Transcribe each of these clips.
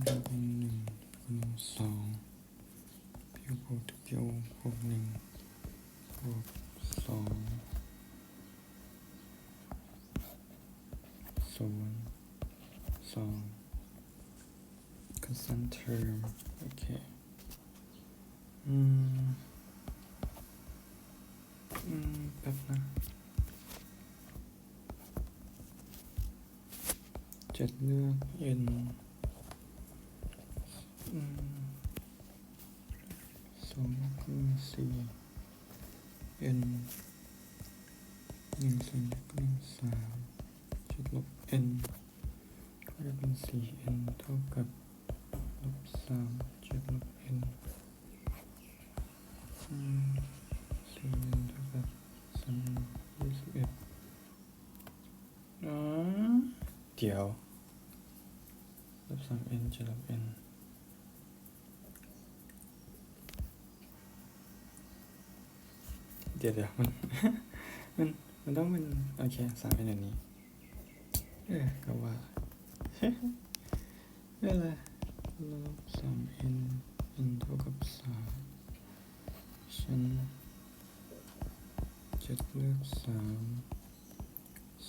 หนึ่งหนึ่งสองผิวโพธิ์ผิวโพธิ์หนึ่ง สองศูนสอง constant term โอเค อืม อืม แป๊บนะเจ็ดเลือก n 嗯，什么东西？N หนึ่งส่วนกกำลังสามจุดลบ n ก็จะเป็นสี่ n เท่ากับลบสามจุดลบ n อืมสี่ n เท่ากับสามยี่สิบเอ็ดเดี๋ยวลบสาม n จุดลบ n เดี๋ยวเดี๋ยวมัน มัน มันต้องเป็นโอเคสามเป็นอย่างนี้ เออก็ว่าเวลาลบสาม n n เอ็นเท่ากับสามฉันจะเลือกสาม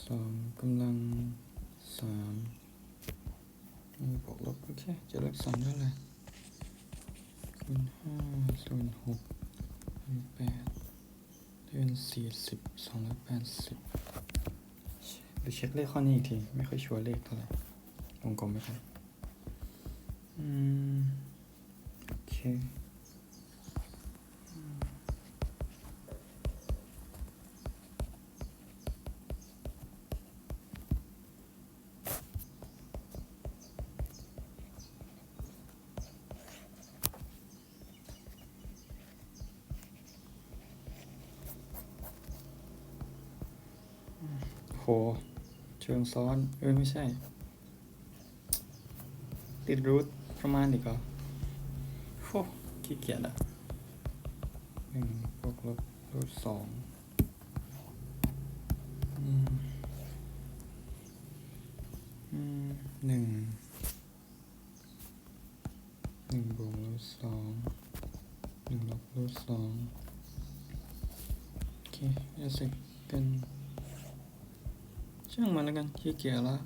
สองกำลังสามบวกลบโอเคจะเลือกสามเท่าไหร่คูณห้าส่วนหกเป็นแปด เป็นสี่สิบสองร้อยแปดสิบหรือเช็คเลขข้อนี้อีกที ไม่ค่อยชัวร์เลขเท่าไหร่วงกลมไม่ค่อยอืม โอเค โห เชิงซ้อน เอ้ย ไม่ใช่ ติดรูทประมาณอีกเหรอโอ้ขี้เกียจอะหนึ่งบวกลบรูทสองอืมอืมหนึ่งหนึ่งบวกรูทสองหนึ่งลบรูทสองโอเคจะสิเป็นช่างมันแล้วกัน ขี้เกียจละ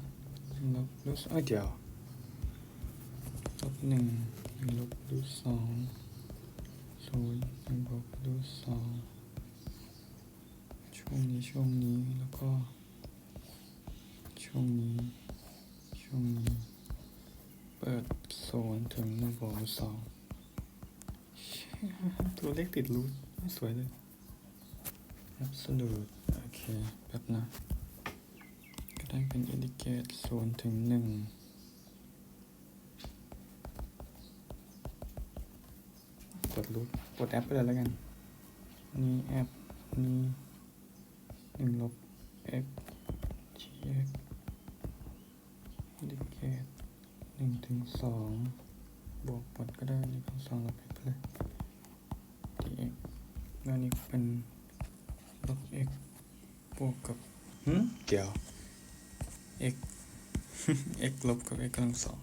หนึ่งลบรูทสองเอ้ยเดี๋ยวลบหนึ่งหนึ่งลบรูทสองศูนย์หนึ่งบวกรูทสองช่วงนี้ช่วงนี้แล้วก็ ช่วงนี้ ช่วงนี้ เปิดศูนย์ถึงหนึ่งบวกรูทสองตัวเลขติดรูทไม่สวยเลย absolute โอเคแป๊บนะ ก็ได้เป็น indicate ศูนย์ถึงหนึ่งกดรูทกดแอปไปเลยแล้วกันนี่แอปนี่หนึ่งลบ x g x indicate หนึ่งถึงสองบวกบดก็ได้หนึ่งถึงสองลบ x ไปเลย dx แล้วนี่เป็นลบ x บวกกับหืมเดี๋ยว x x ลบกับ x กำลังสอง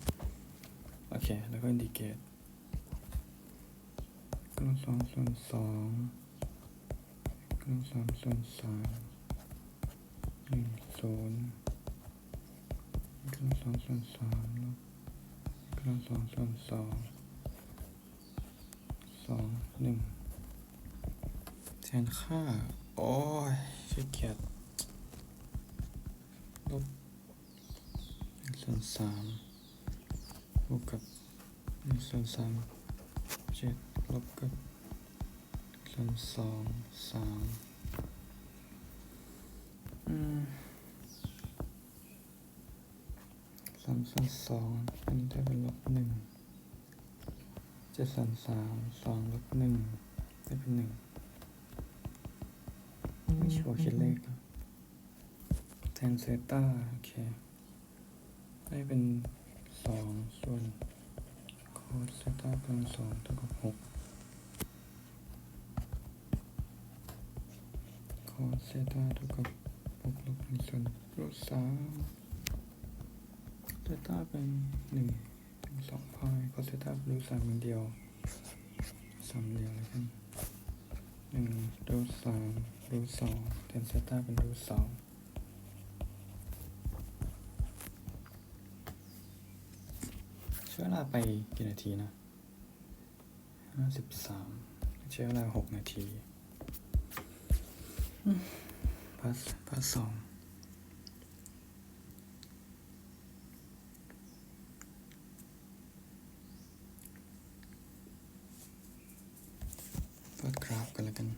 โอเค แล้วก็ indicate กำลังสองส่วนสองกำลังสามส่วนสามหนึ่งศูนย์กำลังสองส่วนสามลบกำลังสองส่วนสองสองหนึ่งแทนค่า โอ้ยขี้เกียจลบหนึ่ง ส่วนสามบวกกับหนึ่งส่วนสามเจ็ดลบกับส่วนสองสามสามส่วนสองอันนี้ได้เป็นลบหนึ่งเจ็ดส่วนสามสองลบหนึ่งได้เป็นหนึ่งไม่ชัวร์คิดเลขแทนเซต้าโอเค ได้เป็นสองส่วนโคดเซต้ากำลังสองเท่ากับหกโคดเซต้าเท่ากับบวกลบหนึ่งส่วนรูทสามเซต้าเป็นหนึ่งถึงสองพายโคดเซต้ารูทสามเป็นเดียวสามเดียวเลยกันหนึ่งรูทสามรูทสองแทนเซต้าเป็นรูทสอง ใช้เวลาไปกี่นาทีนะห้าสิบสามใช้เวลาหกนาทีพาร์ทพาร์ทสองวาดกราฟกันแล้วกัน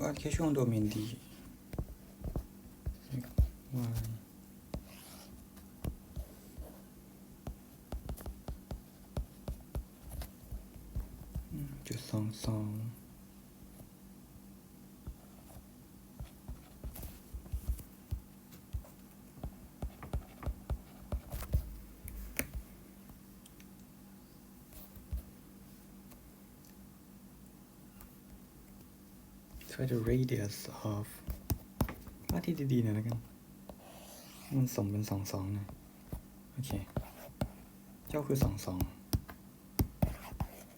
วาดแค่ช่วงโดเมนดี x y สองสองใช้ the radius of ว่าที่ดีๆหน่อยแล้วกัน มันสมเป็นสองสองนะโอเค เจ้าคือสองสอง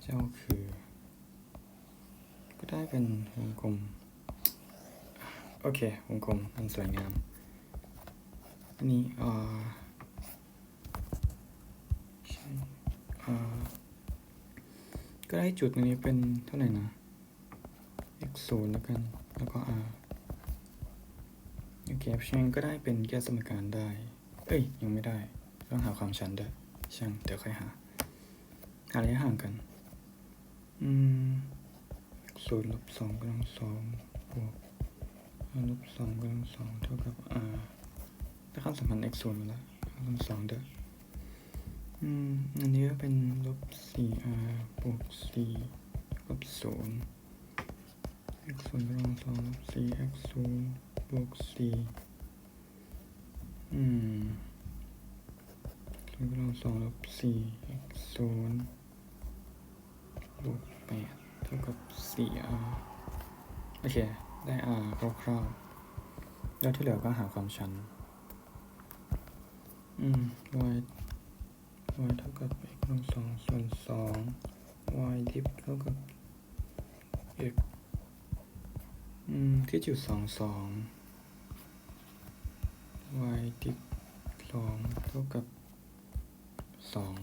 เจ้าคือก็ ได้เป็นวงกลม โอเควงกลมมันสวยงาม อันนี้อ่าใช่อ่าก็ได้จุดอันนี้เป็นเท่าไหร่นะ x ศูนย์แล้วกัน แล้วก็ r โอเคเพราะฉะนั้นก็ได้เป็นแก้สมการได้ เอ้ย ยังไม่ได้ ต้องหาความชันด้วยช่างเดี๋ยวค่อยหา หาระยะห่างกัน อืม ศูนย์ลบสองกำลังสองบวกลบสองกำลังสองเท่ากับ r ได้ค่าสัมพันธ์ x ศูนย์มาแล้วกำลังสองเด้ออืมอันนี้ก็เป็นลบสี่ r บวกสี่ลบศูนย์ x ศูนย์กำลังสองลบสี่ x ศูนย์บวกสี่อืมศูนย์กำลังสองลบสี่ x ศูนย์บวกแปด ท่ากับสี่ r โอเค ได้ r คร่าวๆ แล้วที่เหลือก็หาความชัน อืม y y เท่ากับ x กำลังสองส่วนสอง y ดิฟเท่ากับ x อืม ที่จุดสองสอง y ดิฟสองเท่ากับสอง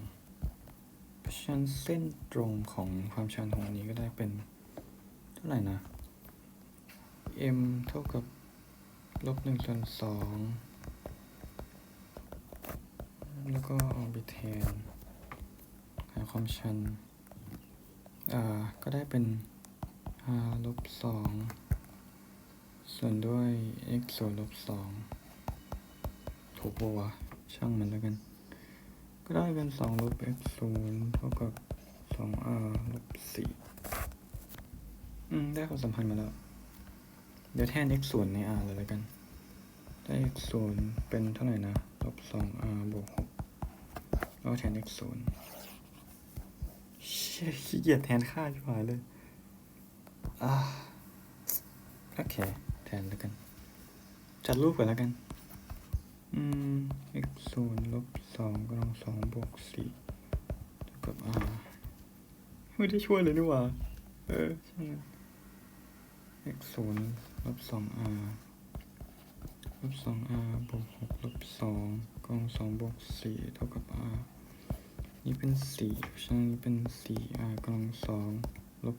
เพราะฉะนั้นเส้นตรงของความชันของอันนี้ก็ได้เป็นเท่าไหร่นะ m เท่ากับลบหนึ่งส่วนสองแล้วก็เอาไปแทนหาความชัน อ่า ก็ได้เป็น r ลบสองส่วนด้วย x ส่วนลบสองถูกปะวะ ช่างมันแล้วกัน ก็ได้เป็นสองลบ x ศูนย์เท่ากับสอง r ลบสี่อืม ได้ความสัมพันธ์มาแล้ว เดี๋ยวแทน x ศูนย์ใน r เลยแล้วกัน ได้ x ศูนย์เป็นเท่าไหร่นะ ลบสอง r บวกหกแล้วแทน x ศูนย์เชี่ยขี้เกียจแทนค่าชิบหายเลย อ่าโอเค แทนแล้วกัน จัดรูปก่อนแล้วกัน อืม x ศูนย์ลบสองกำลังสองบวกสี่เท่ากับ r ไม่ได้ช่วยเลยนี่หว่า เออ ใช่ x ศูนย์ลบสอง r ลบสอง r บวกหกลบสองกำลังสองบวกสี่เท่ากับ r นี่เป็นสี่เพราะฉะนั้นนี่เป็นสี่ r กำลังสองลบ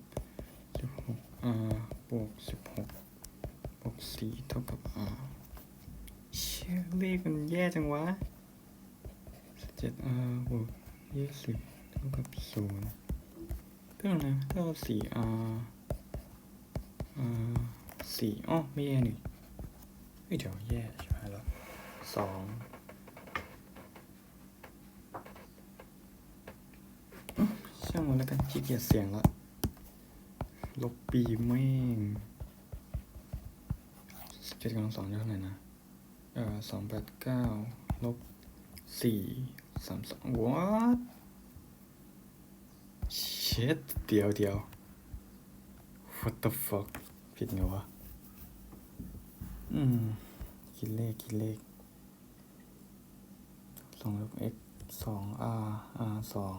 สิบหก r บวกสิบหกบวกสี่เท่ากับ r เลขมันแย่จังวะเจ็ด r บวกยี่สิบเท่ากับศูนย์เท่าไหร่เท่ากับสี่ r อ่าสี่อ๋อไม่แย่นี่เฮ้ยเดี๋ยวแย่ใช่ไหมล่ะสองช่างมันแล้วกันขี้เกียจเสียงละลบปีแม่งสิบเจ็ดกำลังสองเท่าไหร่นะ อ่อสองแปดเก้าลบสี่สามสอง what shit เดียวเดียว what the fuck ผิดไงวะ อืม คิดเลข คิดเลขสองลบ x สอง r r สอง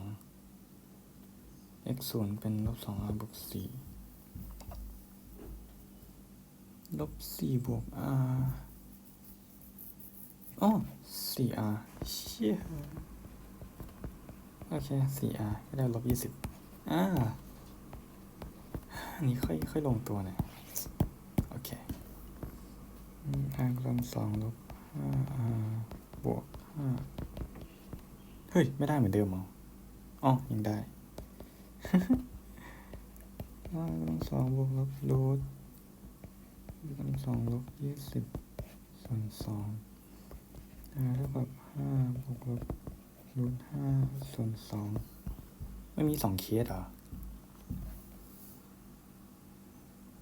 x ศูนย์เป็นลบสอง r บวกสี่ลบสี่บวก r อ๋อ 4r เชี่ยโอเค 4r ก็ได้ลบ20อ่าอันนี้ค่อยค่อยลงตัวหน่อยโอเคอืม r กำลังสองลบ 5r บวก5เฮ้ย ไม่ได้เหมือนเดิมเหรออ๋อ ยังได้ r กำลังสองบวกลบรูทกำลังสองลบ20ส่วนสอง เท่ากับห้าบวกลบรูทห้าส่วนสองไม่มีสองเคสเหรอ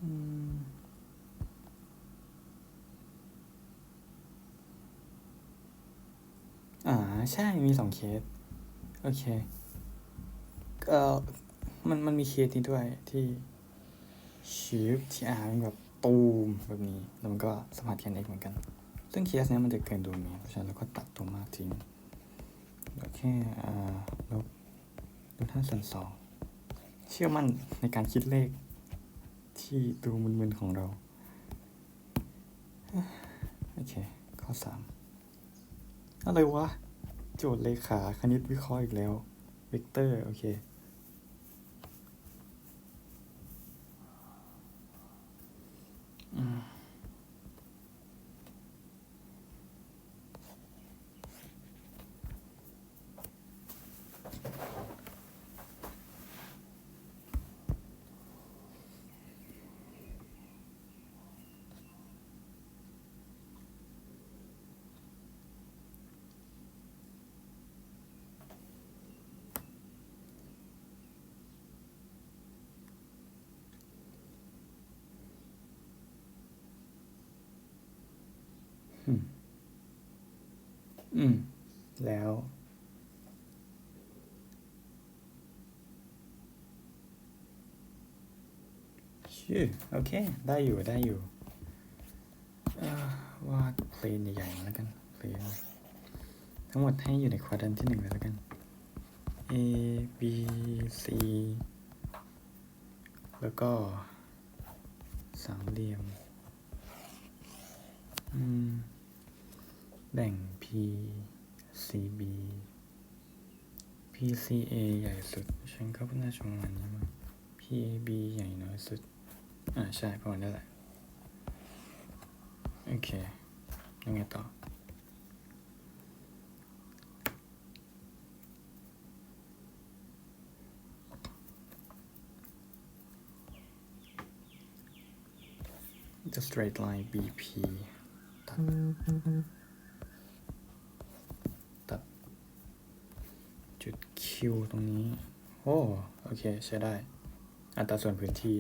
อืมอ่าใช่มีสองเคส โอเคเอ่อมันมันมีเคสนี้ด้วยที่ชิปที่อาเป็นแบบตูมแบบนี้ แล้วมันก็สมผัสแคนเอกเหมือนกัน ซึ่งเคสเนี้ยมันจะเกินโดเมนเพราะฉะนั้นเราก็ตัดตัวมากทิ้งเหลือแค่อ่าลบลบห้าส่วนสองเชื่อมั่นในการคิดเลขที่ดูมึนๆของเรา โอเค ข้อสามอะไรวะ โจทย์เลขาคณิตวิเคราะห์อีกแล้ว เวกเตอร์ โอเคอืม อืม อืม แล้ว ชื่อโอเค ได้อยู่ได้อยู่เอ่อวาดเพลนใหญ่ๆแล้วกันเพลนทั้งหมดให้อยู่ในควอดรันที่หนึ่งแล้วกัน A B C แล้วก็สามเหลี่ยม อืม แบ่ง P C B P C A ใหญ่สุด ฉันก็น่าจะประมาณนี้มั้ง P A B ใหญ่น้อยสุด อ่าใช่ประมาณนั้แหละ โอเค ยังไงต่อ the straight line BP ตัดตัด จุด Q ตรงนี้ โอ้ โอเค ใช้ได้ อัตราส่วนพื้นที่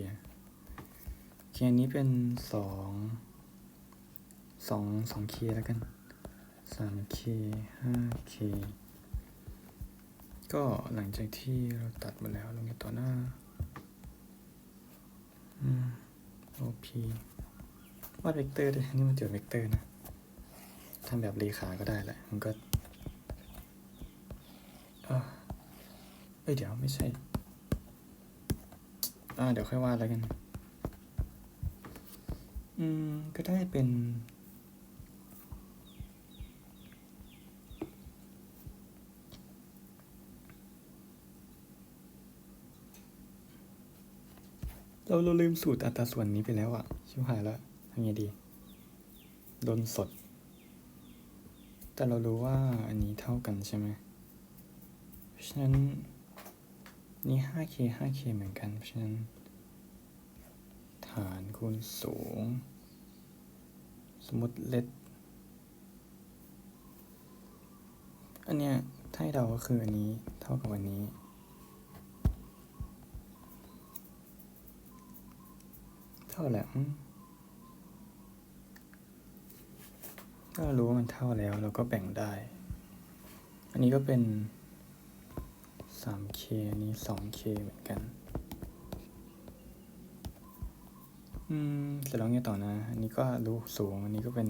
เคอันนี้เป็นสองสองสองเคแล้วกันสามเคห้าเคก็หลังจากที่เราตัดมาแล้วลงในต่อหน้าอืม OP วาดเวกเตอร์ด้วยนี่มันเจอเวกเตอร์นะทำแบบเลขาก็ได้แหละ มันก็เอ้อ เอ้ยเดี๋ยวไม่ใช่ อ่าเดี๋ยวค่อยว่าดแล้วกัน อืม ก็ได้เป็น เราเราลืมสูตรอัตราส่วนนี้ไปแล้วอะชิบหายแล้วทำไงดี โดนสด แต่เรารู้ว่าอันนี้เท่ากันใช่ไหมเพราะฉะนั้น นี่ 5k 5k เหมือนกัน เพราะฉะนั้น ฐานคูณสูง สมมติเลทอันเนี้ยถ้าให้เดาก็คืออันนี้เท่ากับอันนี้ เท่าแหละถ้าเรารู้ว่ามันเท่าแล้วเราก็แบ่งได้ อันนี้ก็เป็น 3k อันนี้ 2k เหมือนกัน อืม เสร็จแล้วไงต่อนะ อันนี้ก็รู้สูง อันนี้ก็เป็น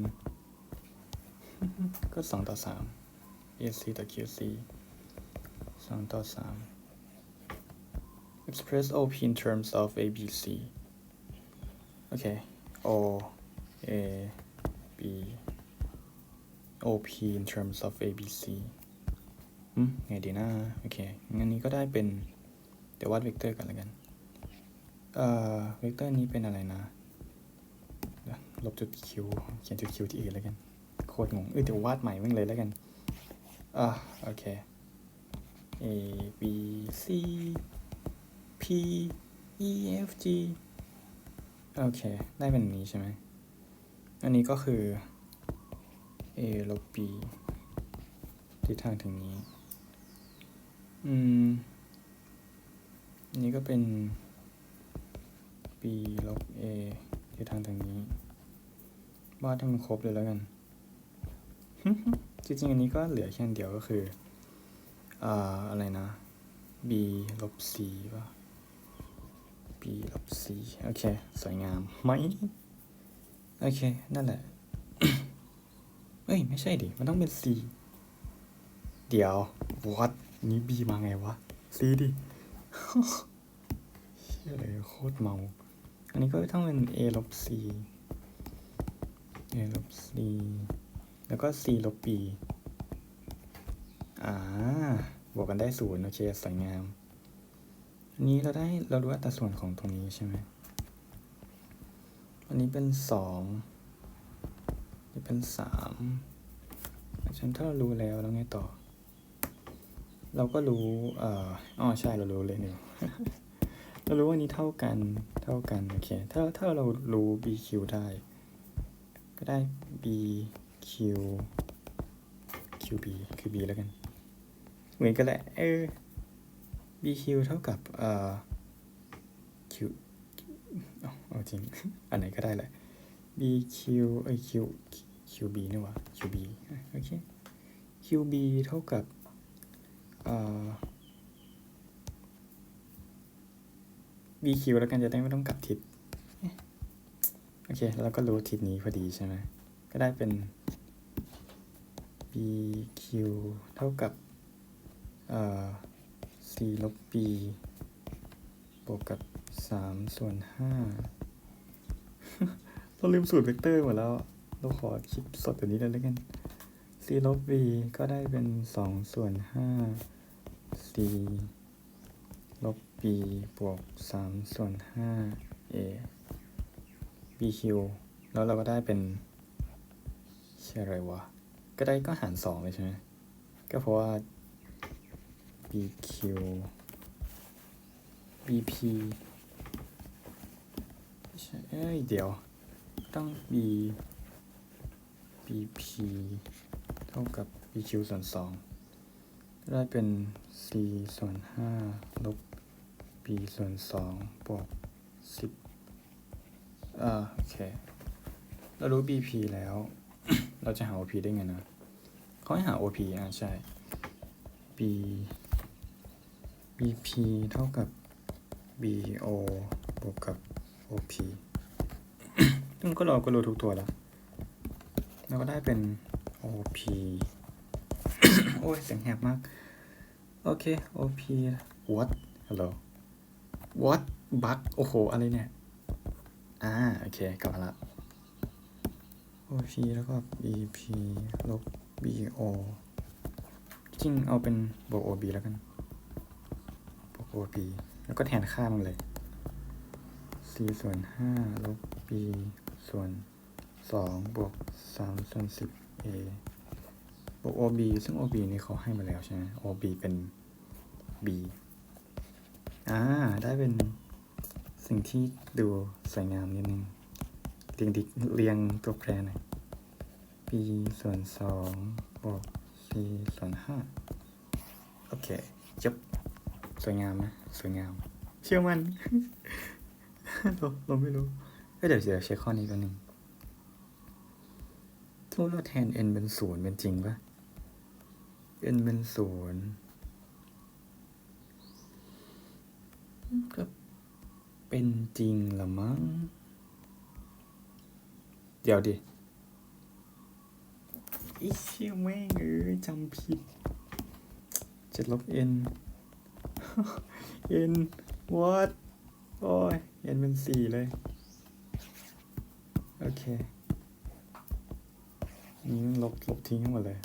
ก็ 2 ต่อ 3 AC ต่อ QC 2 ต่อ 3 express OP in terms of ABC โอเค O A B OP in terms of ABC ไงดีนะโอเคงั้นนี้ก็ได้เป็น เดี๋ยววาดเวกเตอร์กันแล้วกัน เอ่อ เวกเตอร์นี้เป็นอะไรนะ ลบจุดคิวเขียนจุดคิวที่อื่นแล้วกัน โคตรงง เออเดี๋ยววาดใหม่แม่งเลยแล้วกัน อ่าโอเค A B C P E F G โอเค ได้เป็นนี้ใช่ไหม อันนี้ก็คือ A ลบ B ทิศทางถึงนี้ อืมนนี้ก็เป็น B ลบ A ทิศทางทางนี้วาดให้มันครบเลยแล้วกัน จริงๆ อันนี้ก็เหลือแค่เดียวก็คืออ่าอะไรนะ B ลบ C ป่ะ B ลบ C โอเค สวยงามไหม โอเค นั่นแหละ เอ้ย ไม่ใช่ดิ มันต้องเป็น C เดี๋ยว what นี้ B มาไงวะ C ดิเชี่ยเลยโคตรเมา อันนี้ก็ต้องเป็น A ลบ C A ลบ C แล้วก็ C ลบ B อ่า บวกกันได้ศูนย์โอเคสวยงาม อันนี้เราได้เรารู้อัตราส่วนของตรงนี้ใช่ไหมอันนี้เป็นสองนี่เป็นสามฉันถ้าเรารู้แล้วแล้วไงต่อ เราก็รู้อ๋อใช่เรารู้เลยเนี่ยเรารู้ว่านี้เท่ากันเท่ากันโอเคถ้าถ้าเรารู้ BQ ได้ ก็ได้ BQ QB QB แล้วกัน เหมือนกันแหละเออ BQ เท่ากับเอ่อ Q เอาจริง อันไหนก็ได้แหละ BQ เอ้ย Q QB นี่ว่า QB โอเค QB เท่ากับ BQ แล้วกันจะได้ไม่ต้องกลับทิศโอเค แล้วก็รู้ทิศนี้พอดีใช่ไหม ก็ได้เป็น BQ เท่ากับเอ่อ C ลบ B บวกกับ 3 ส่วน 5 เราลืมสูตรเวกเตอร์หมดแล้ว เราขอคิดสดตัวนี้เลยแล้วกัน C ลบ B ก็ได้เป็น 2 ส่วน 5 C ลบ B บวก3ส่วน5 A BQ แล้วเราก็ได้เป็นเชื่ออะไรวะ ก็ได้ก็หาร 2 เลยใช่ไหม ก็เพราะว่า BQ BP เอ้ยเดี๋ยว ต้อง B BP เท่ากับ BQ ส่วน2 ได้เป็น C ส่วน5ลบ B ส่วน2บวก10อ่าโอเค เรารู้ BP แล้ว เราจะหา OP ได้ไงนะเขาให้หา OP อ่าใช่ B BP เท่ากับ BO บวกกับ OP ซึ่งก็เราก็รู้ทุกตัวแล้ว เราก็ได้เป็น OP โอ้ยเสียงแหบมาก โอเค OP what hello what bug โอ้โห อะไรเนี่ย อ่า โอเค กลับมาละ OP แล้วก็ BP ลบ BO จริงเอาเป็นบวก OB แล้วกันบวก OB แล้วก็แทนค่ามันเลย c ส่วน5ลบ b ส่วน2บวก3ส่วน10 a บวก ob ซึ่ง ob นี่เขาให้มาแล้วใช่ไหม ob เป็น b อ่า ได้เป็นสิ่งที่ดูสวยงามนิดนึงเรียงเรียงตัวแปรหน่อย b ส่วน2บวก c ส่วน5โอเคจบสวยงามไหมสวยงาม เชื่อมันเราเราไม่รู้เอ้ยเดี๋ยวเดี๋ยวเช็คข้อนี้กันหนึ่งถ้าเราแทน n เป็นศูนย์เป็นจริงปะ n เป็นศูนย์ก็เป็นจริงละมั้ง เดี๋ยวดิอีเชี่ยแม่งเอ้ยจำผิดเจ็ดลบ n n what โอ้ย n เป็นสี่เลย โอเค นี้ลบลบทิ้งหมดเลย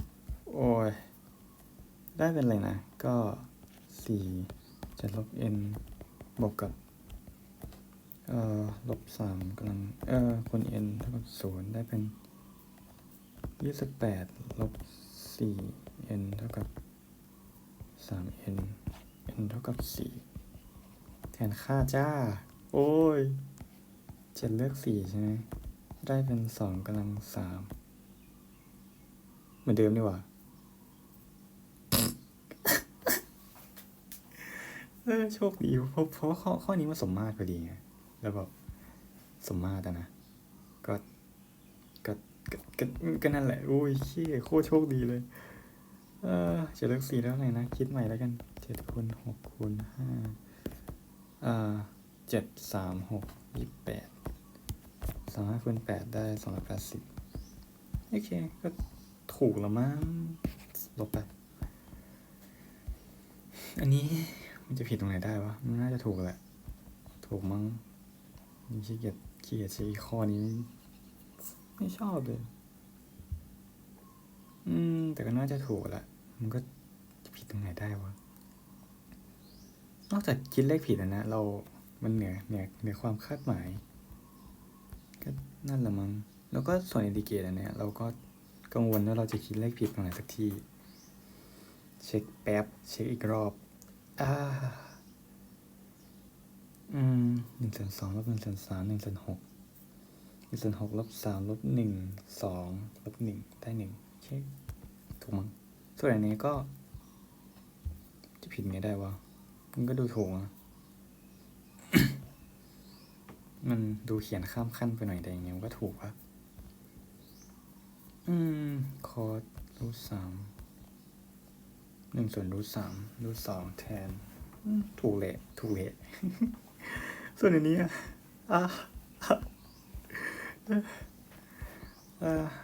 โอ้ย ได้เป็นอะไรนะ ก็สี่จะลบ n บวกกับ เอ่อ ลบสามกำลัง เอ่อคูณ n เท่ากับศูนย์ได้เป็นยี่สิบแปดลบสี่ n เท่ากับสาม n n เท่ากับสี่แทนค่าจ้า โอ้ยเจ็ดเลือกสี่ใช่ไหม ได้เป็นสองกำลังสามเหมือนเดิมดีกว่า เออโชคดีเพราะเพราะข้อข้อนี้มันสมมาตรพอดีไงแล้วแบบสมมาตรนะก็ก็ก็ก็ก็นั่นแหละโอ้ยเชี่ยโคตรโชคดีเลย เออจะเลือกสี่แล้วไงนะ คิดใหม่แล้วกันเจ็ดคูณหกคูณห้าอ่าเจ็ดสามหกยี่สิบแปดสองห้าคูณแปดได้สองร้อยแปดสิบโอเค ก็ถูกแล้วมั้งลบไป อันนี้ มันจะผิดตรงไหนได้วะ มันน่าจะถูกแหละ ถูกมั้งนี่ขี้เกียจขี้เกียจใช้ข้อนี้ ไม่ชอบเลย อืม แต่ก็น่าจะถูกแหละ มันก็จะผิดตรงไหนได้วะ นอกจากคิดเลขผิดอะนะ เรา มันเหนือเหนือเหนือความคาดหมาย ก็นั่นแหละมั้ง แล้วก็ส่วนอินดิเกตอันเนี้ยเราก็กังวลว่าเราจะคิดเลขผิดตรงไหนสักที่ เช็คแป๊บ เช็คอีกรอบ อ่าอืมหนึ่งส่วนสองลบหนึ่งส่วนสามหนึ่งส่วนหกหนึ่งส่วนหกลบสามลบหนึ่งสองลบหนึ่งได้หนึ่งโอเคถูกมั้งส่วนอันนี้ก็ จะผิดไงได้วะมันก็ดูถูกอะมันดูเขียนข้ามขั้นไปหน่อยแต่อย่างเงี้ยมันก็ถูกปะอืม คอร์สรูทสาม หนึ่งส่วนรูทสามรูทสองแทนถูกเละถูกเละส่วนอันนี้อะอะ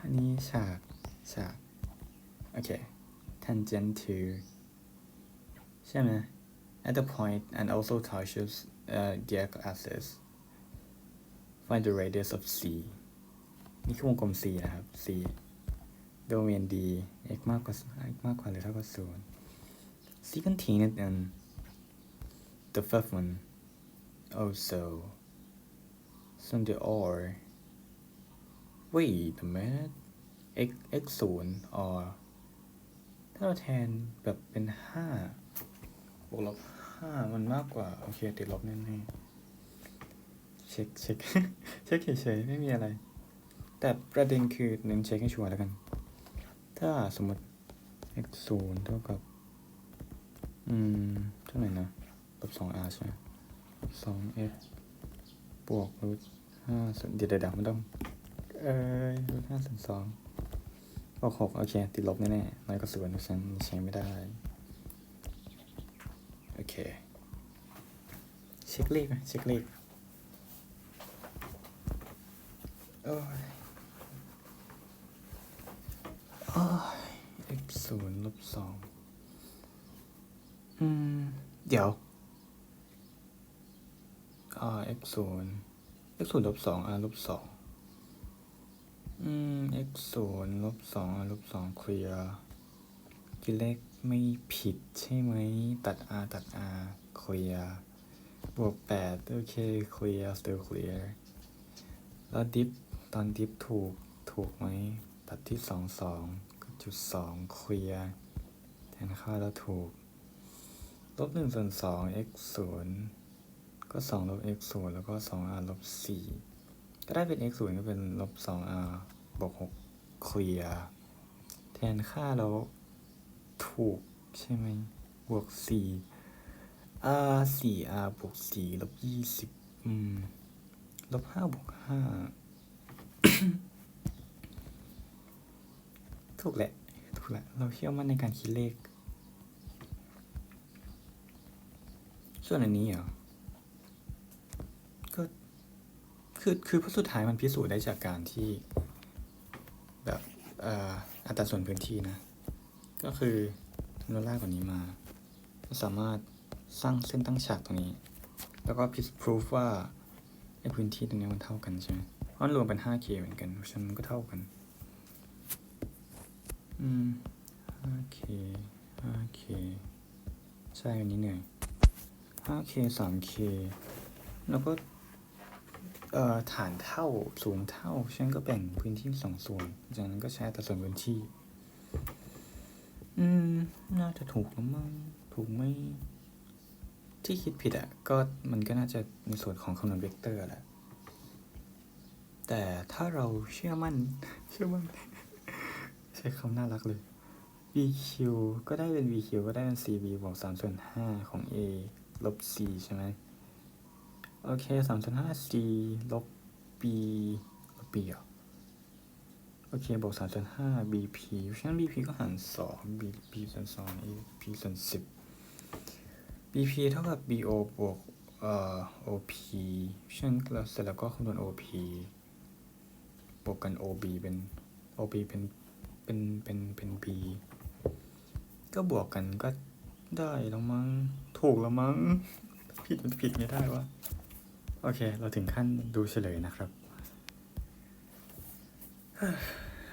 อันนี้ฉากฉากโอเค tangent to ใช่ไหม at the point and also touches uh, the axis find the radius of c นี่คือวงกลม c นะครับ c โดเมน d x มากกว่า x มากกว่าหรือเท่ากับศูนย์ c contained in the fifth one also so the or wait a minute x x ศูนย์ or ถ้าเราแทนแบบเป็นห้าบวกลบห้ามันมากกว่า โอเค ติดลบแน่ๆเช็คเช็คเช็คเฉยๆไม่มีอะไร แต่ประเด็นคือเน้นเช็คให้ชัวร์แล้วกัน ถ้าสมมติ x ศูนย์เท่ากับ อืม เท่าไหร่นะลบสอง r ใช่ไหมสอง f บวกรูทห้าส่วนเดี๋ยวเดี๋ยวมันต้อง เอ้ยรูทห้าส่วนสองบวกหกโอเค ติดลบแน่ๆน้อยกว่าศูนย์เพราะฉะนั้นใช้ไม่ได้ โอเค เช็คเลขไหมเช็คเลขโอ้ยโอ้ย x ศูนย์ลบสอง อืม เดี๋ยวอ่า x ศูนย์ x ศูนย์ลบสอง r ลบสองอืม x ศูนย์ลบสอง r ลบสองเคลียร์คิดเลขไม่ผิดใช่ไหม ตัด r ตัด r เคลียร์บวกแปดโอเคเคลียร์ still clear แล้วดิฟตอนดิฟถูกถูกไหม ตัดที่สองสองจุดสองเคลียร์แทนค่าแล้วถูก ลบหนึ่งส่วนสอง x ศูนย์ก็สองลบ x ศูนย์แล้วก็สอง r ลบสี่ก็ได้เป็น x ศูนย์ก็เป็นลบสอง r บวกหกเคลียร์แทนค่าแล้วถูกใช่ไหมบวกสี่ r สี่ r บวกสี่ลบยี่สิบอืมลบห้าบวกห้าถูกแหละ ถูกแหละ เราเชื่อมั่นในการคิดเลข ส่วนอันนี้เหรอ ก็คือคือเพราะสุดท้ายมันพิสูจน์ได้จากการที่ แบบอ,อัตราส่วนพื้นที่นะ ก็คือทำโนล่ากว่านี้มาสามารถสร้างเส้นตั้งฉากตรงนี้ แล้วก็พิสูจน์ว่าไอพื้นที่ตรงนี้มันเท่ากันใช่ไหมเพราะมันรวมเป็น 5K เหมือนกันเพราะฉะนั้นมันก็เท่ากัน อืม 5k 5k ใช่อันนี้เหนื่อย 5k 3k แล้วก็เอ่อฐานเท่าสูงเท่าฉันก็แบ่งพื้นที่สองส่วน จากนั้นก็ใช้อัตราส่วนพื้นที่ อืม น่าจะถูกแล้วมั้งถูกไหมที่คิดผิดอะ่ะ ก็มันก็น่าจะในส่วนของคำนวณเวกเตอร์แหละ แต่ถ้าเราเชื่อมั่น เชื่อมั่น ใช้คำน่ารักเลย bq ก็ได้เป็น bq ก็ได้เป็น cb บวก3ส่วน5ของ a ลบ c ใช่ไหมโอเค3ส่วน5 c ลบ b ลบ b เหรอโอเคบวก3ส่วน5 bp เพราะฉะนั้น bp ก็หาร2 b b ส่วน2 a p ส่วน10 bp เท่ากับ bo บวกเอ่อ op เพราะฉะนั้นเราเสร็จแล้วก็คำนวณ op บวกกัน ob เป็น ob เป็น เป็น เป็น เป็น b ก็บวกกันก็ ได้แล้วมั้ง ถูกแล้วมั้ง ผิดมันผิดไม่ได้วะ โอเค เราถึงขั้นดูเฉลยนะครับ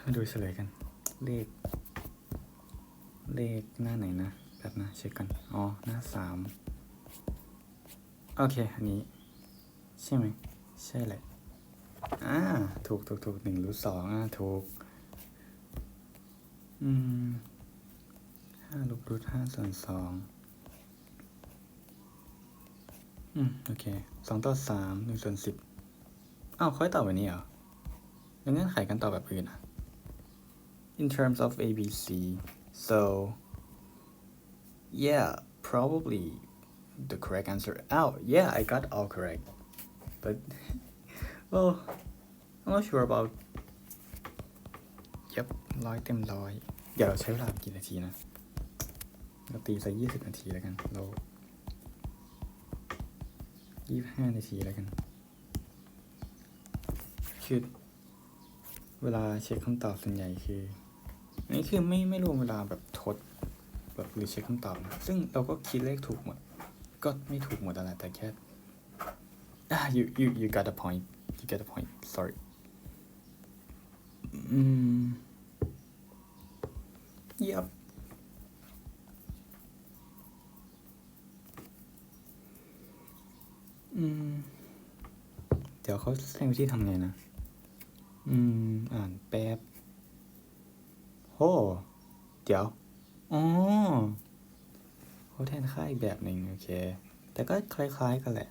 มาดูเฉลยกัน เลข เลขหน้าไหนนะแบบนะเช็คกัน อ๋อ หน้าสามโอเค อันนี้ ใช่ไหม ใช่แหละ อ่า ถูกถูกถูกหนึ่งรูทสองอ่า ถูก อืม ห้าลบรูทห้าส่วนสองอืม โอเคสองต่อสามหนึ่งส่วนสิบอ้าวค่อยตอบแบบนี้เหรอแล้วเงื่อนไขการตอบแบบอื่นอะ in terms of A B C so yeah probably the correct answer oh yeah I got all correct but well I'm not sure about yep ร้อยเต็มร้อย เดี๋ยวเราใช้เวลากี่นาทีนะ เราตีสักยี่สิบนาทีแล้วกัน เรายี่ห้านาทีแล้วกัน คือเวลาเช็คคำตอบส่วนใหญ่คืออันนี้คือไม่ไม่รวมเวลาแบบทดแบบหรือเช็คคำตอบนะซึ่งเราก็คิดเลขถูกหมด ก็ไม่ถูกหมดอะไรแต่แค่อะ you you you got a point you get a point sorry อืม yep อืม เดี๋ยวเขาแสดงวิธีทำไงนะ อืม อ่านแป๊บโหเดี๋ยว อ๋อเขาแทนค่าอีกแบบหนึ่งโอเค แต่ก็คล้าย ๆ กันแหละ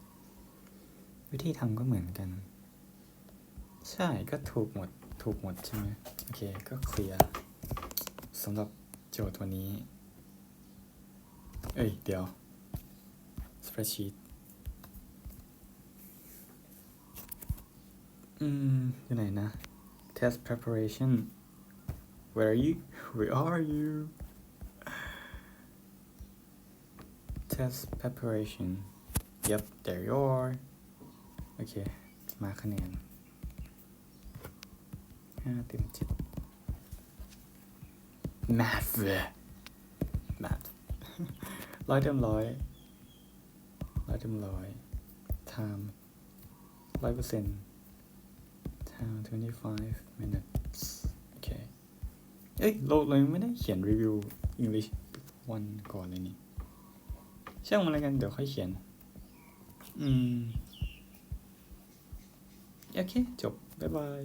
วิธีทำก็เหมือนกัน ใช่ก็ถูกหมด ถูกหมดใช่ไหมโอเค ก็เคลียร์สำหรับโจทย์วันนี้ เอ้ย เดี๋ยว spreadsheet อืมอยู่ไหนนะ test preparation where are you where are you test preparation yep there you are โอเค มาคะแนนห้าเต็มเจ็ด math math ร้อยเต็มร้อยร้อยเต็มร้อย time ร้อยเปอร์เซ็นต์ time 25 minutes โอเค เอ้ยเราเรายังไม่ได้เขียนรีวิว English วันก่อนเลยนี่ ช่างมันอะไรกัน เดี๋ยวค่อยเขียน อืม โอเค จบ บ๊ายบาย